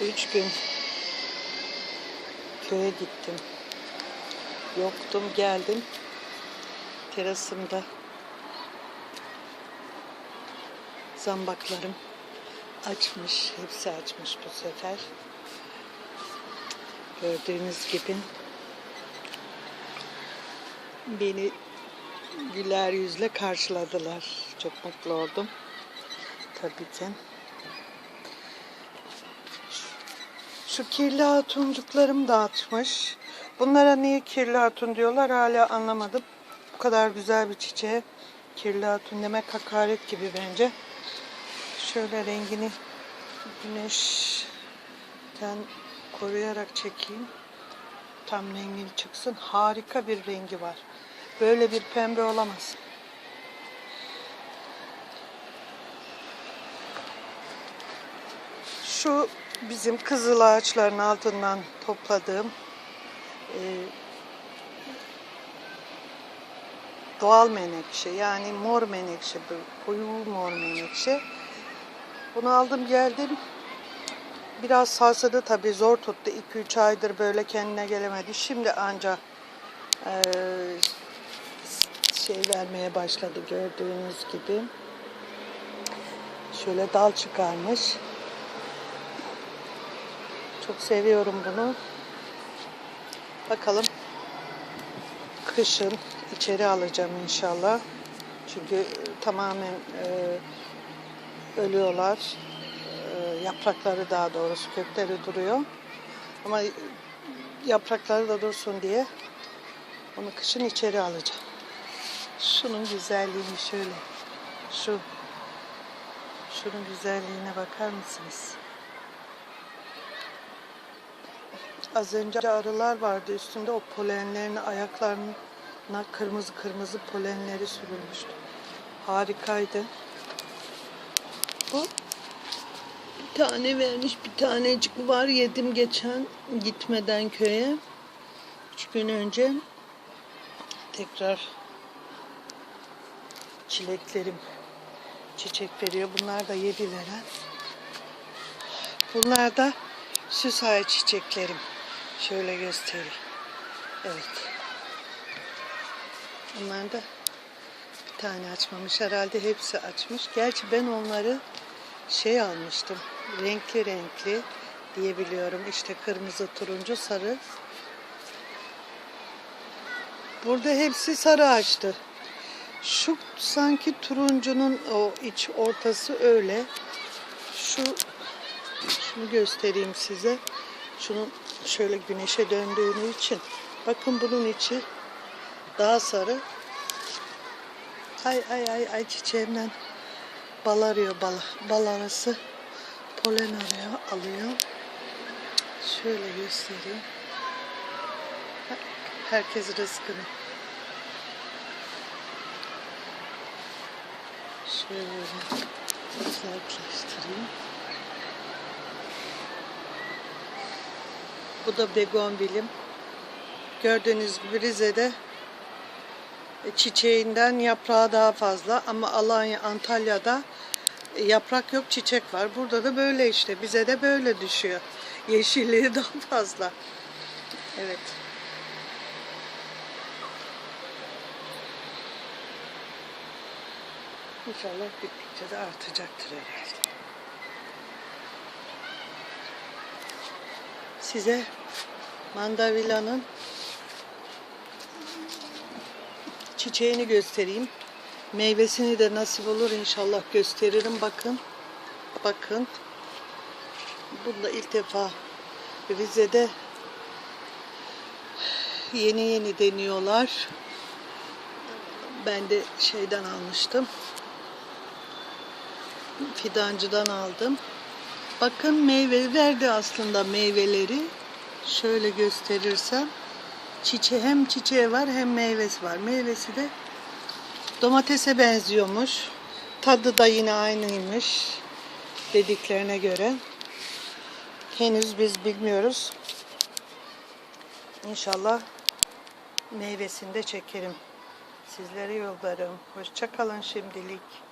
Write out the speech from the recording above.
Üç gün köye gittim. Yoktum geldim. Terasımda zambaklarım açmış. Hepsi açmış bu sefer. Gördüğünüz gibi beni güler yüzle karşıladılar. Çok mutlu oldum. Tabii ki. Şu kirli hatuncuklarım dağıtmış. Bunlara niye kirli hatun diyorlar hala anlamadım. Bu kadar güzel bir çiçeğe kirli hatun demek hakaret gibi bence. Şöyle rengini güneşten koruyarak çekeyim. Tam rengini çıksın. Harika bir rengi var. Böyle bir pembe olamaz. Şu bizim kızıl ağaçların altından topladığım e, doğal menekşe yani mor menekşe bu koyu mor menekşe. Bunu aldım geldim. Biraz sarsadı tabii zor tuttu. 2-3 aydır böyle kendine gelemedi. Şimdi anca e, şey vermeye başladı gördüğünüz gibi. Şöyle dal çıkarmış. Çok seviyorum bunu. Bakalım kışın içeri alacağım inşallah. Çünkü e, tamamen e, ölüyorlar. E, yaprakları daha doğrusu kökleri duruyor. Ama e, yaprakları da dursun diye onu kışın içeri alacağım. Şunun güzelliğini şöyle. Şu. Şunun güzelliğine bakar mısınız? Az önce arılar vardı üstünde o polenlerini ayaklarına kırmızı kırmızı polenleri sürülmüştü. Harikaydı. Bu bir tane vermiş bir tanecik var yedim geçen gitmeden köye. Üç gün önce tekrar çileklerim çiçek veriyor. Bunlar da yedi veren. Bunlar da süs çiçeklerim. Şöyle göstereyim. Evet. Bunlar da bir tane açmamış. Herhalde hepsi açmış. Gerçi ben onları şey almıştım. Renkli renkli diyebiliyorum. İşte kırmızı, turuncu, sarı. Burada hepsi sarı açtı. Şu sanki turuncunun o iç ortası öyle. Şu şunu göstereyim size. Şunun şöyle güneşe döndüğünü için. Bakın bunun içi daha sarı. Ay ay ay ay çiçeğimden bal arıyor bal, bal arası. Polen arıyor, alıyor. Şöyle göstereyim. Herkes rızkını. Şöyle uzaklaştırayım. Bu da begonvilim. Gördüğünüz gibi Rize'de çiçeğinden yaprağı daha fazla ama Alanya, Antalya'da yaprak yok çiçek var. Burada da böyle işte bize de böyle düşüyor. Yeşilliği daha fazla. Evet. İnşallah gittikçe de artacaktır herhalde. Size mandavilanın çiçeğini göstereyim. Meyvesini de nasip olur inşallah gösteririm. Bakın. Bakın. Bunu da ilk defa Rize'de yeni yeni deniyorlar. Ben de şeyden almıştım. Fidancıdan aldım. Bakın meyve verdi aslında meyveleri. Şöyle gösterirsem. Çiçeği hem çiçeği var hem meyvesi var. Meyvesi de domatese benziyormuş. Tadı da yine aynıymış dediklerine göre. Henüz biz bilmiyoruz. İnşallah meyvesini de çekerim. Sizlere yollarım. Hoşça kalın şimdilik.